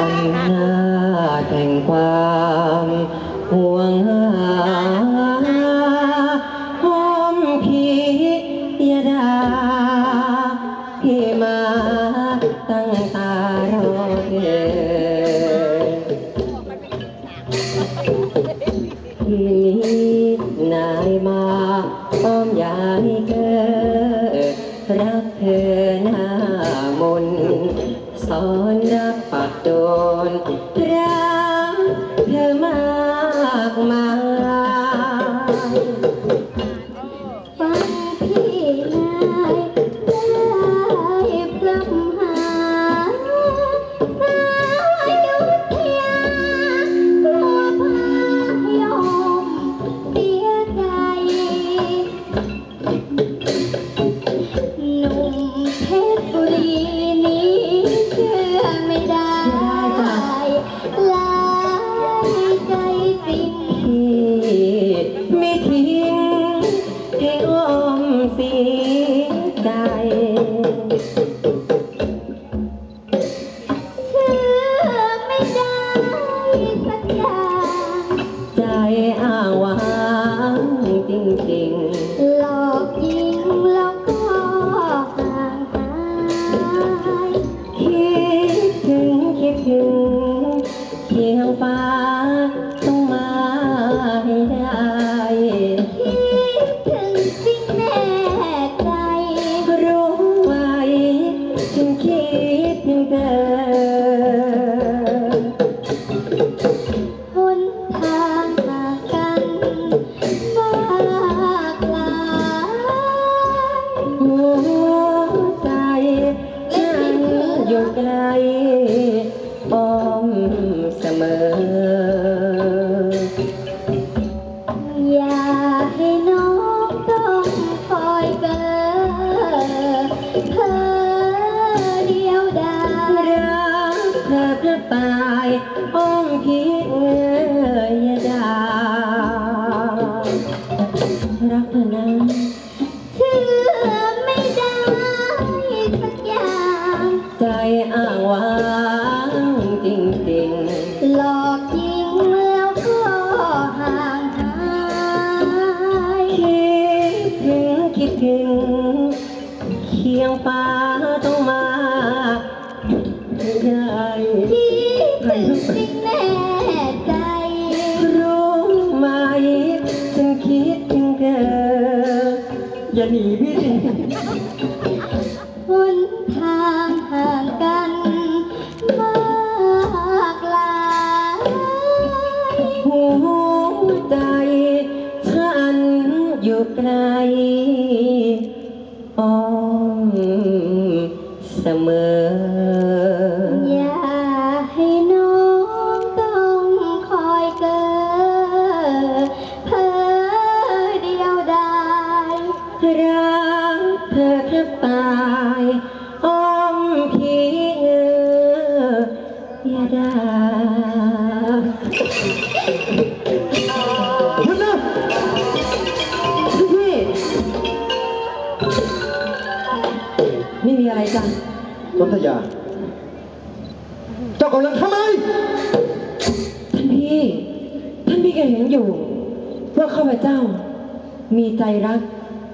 อำนาจแห่งความห่วงหาหอมพียดาพี่มาตั้งตารอเธอที่นี้นายมาอ้อมยายเเคี อย่าให้น้องต้องคอยเกิดเพ้อเดียวดายรักเธอแทบตายอ้อมพีเงืออย่าด่าหยุดนะพี่ไม่มีอะไรจ้ะส นธยา เจ้ากำลังทำอะไร ท่านพี่ ท่านพี่ก็เห็นอยู่ ว่าข้าพเจ้า มีใจรัก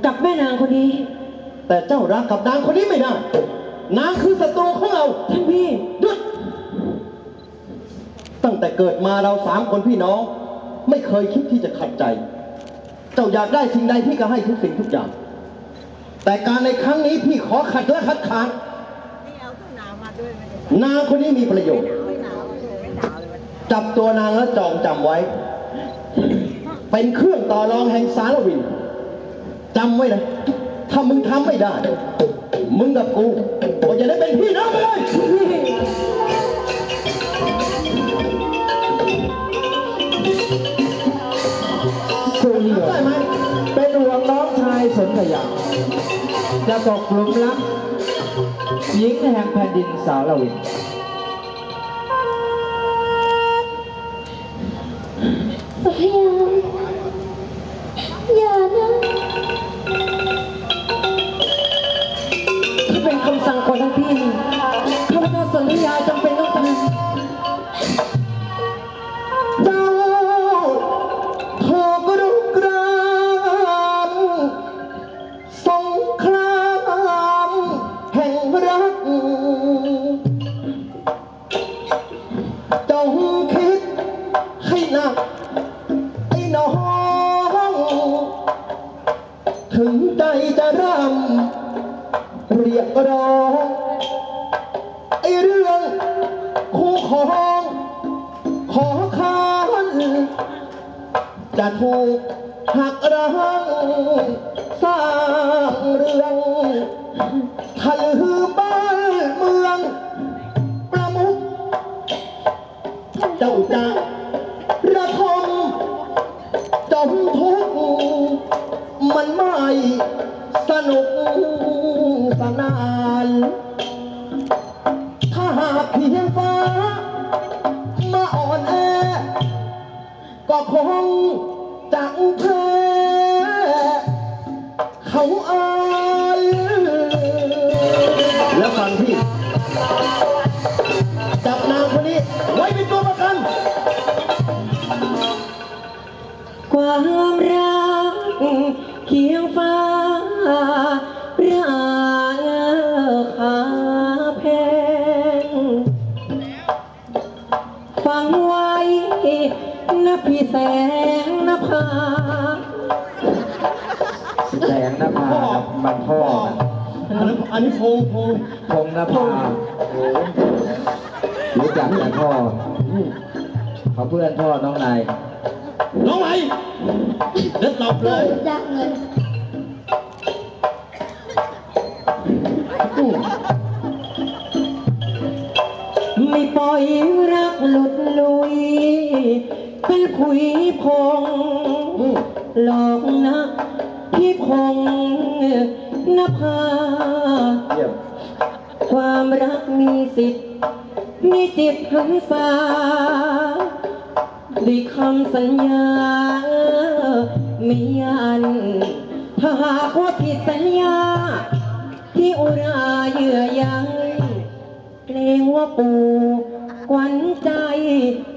กับแม่นางคนนี้ แต่เจ้ารักกับนางคนนี้ไม่ได้ นางคือศัตรูของเรา ท่านพี่หยุด ตั้งแต่เกิดมาเราสามคนพี่น้อง ไม่เคยคิดที่จะขัดใจ เจ้าอยากได้สิ่งใดพี่ก็ให้ทุกสิ่งทุกอย่าง แต่การในครั้งนี้พี่ขอขัดและคัดค้านนี่เอาข้าวห นาวมาด้วยไหมเนี่ยนางคนนี้มีประโยชน์ไม่หนาวเลยไม่หนาวเลยจับตัวนางแล้วจองจำไว้ เป็นเครื่องต่อรองแห่งสารวินจำไว้นะถ้ามึงทำไม่ได้ มึงกับกูก็จะได้เป็นพี่น้องกันเลยสุริยได้ไหมเป็นห่วงน้องชายสนธยา จะตกหลุมรักหญิงแห่งแผ่นดินสารวินสุธยาอย่านะถ้าเป็นคำสั่งของท่านพี่ข้าพเจ้าสัญญาจำเป็นต้องทำ นะไอ้น้อง ถึงใจจะร่ำเรียกร้องไอ้เรื่องคู่ของขอคานจะถูกหักร้างสร้างเรื่องทะลืบ้านเมือง ประมุขเจ้าจะ สนุกสนาน ถ้าหากเพียงฟ้า มาอ่อนแอ ก็คงจังแพ้เขาอายแล้วฟังพี่ จับนางคนนี้ ไว้เป็นตัวประกัน ความรัก อันนี้อันนี้พงพงพงนภารู้จักแต่พ่อเขาเพื่อนพ่อน้องนายน้องไหมเด็ดตบเลยจากเงินอืมไม่ปล่อยรักหลุดลุย เป็นขุยพงอืมหลอกนะพี่พง นภา เยี่ยมความรักมีสิทธิ์มีจิตหันษาด้วยคำสัญญาไม่ยัน ถ้าหากว่าผิดสัญญา ที่อุราเยื่อใยเกรงว่าปู่กวนใจ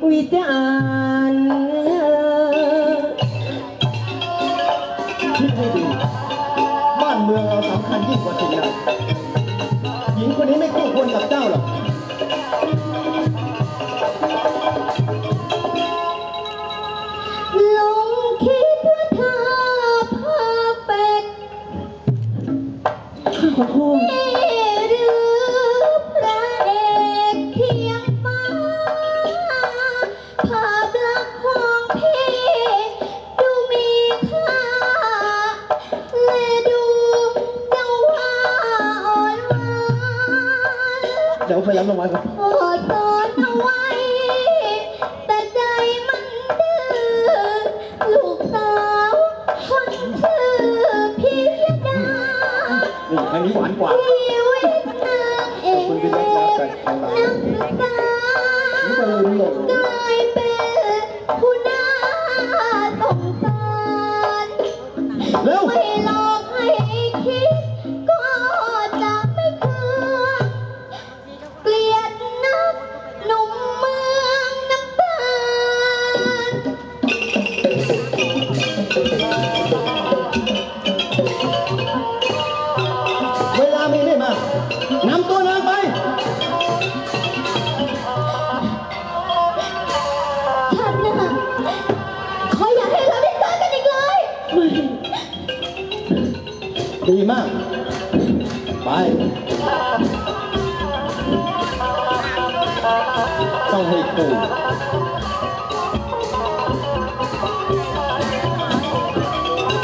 วิจารณ์คิดให้ดี เมืองเราสำคัญยิ่งกว่าสิ่งใดหญิงคนนี้ไม่คู่ควรกับเจ้าหรอกหลงคิดว่าเธอเพอร์เฟกต์ข้าขอโทษ เดี๋ยวพยายามลงไว้ก่อน อดทนเอาไว้ แต่ใจมันดื้อลูกสาวคนชื่อพิยดานี่อันนี้หวานกว่า ชีวิตนางเอกนักศึกษา นี่ก็เลยหลงก ดีมาก ไปต้องให้ปู่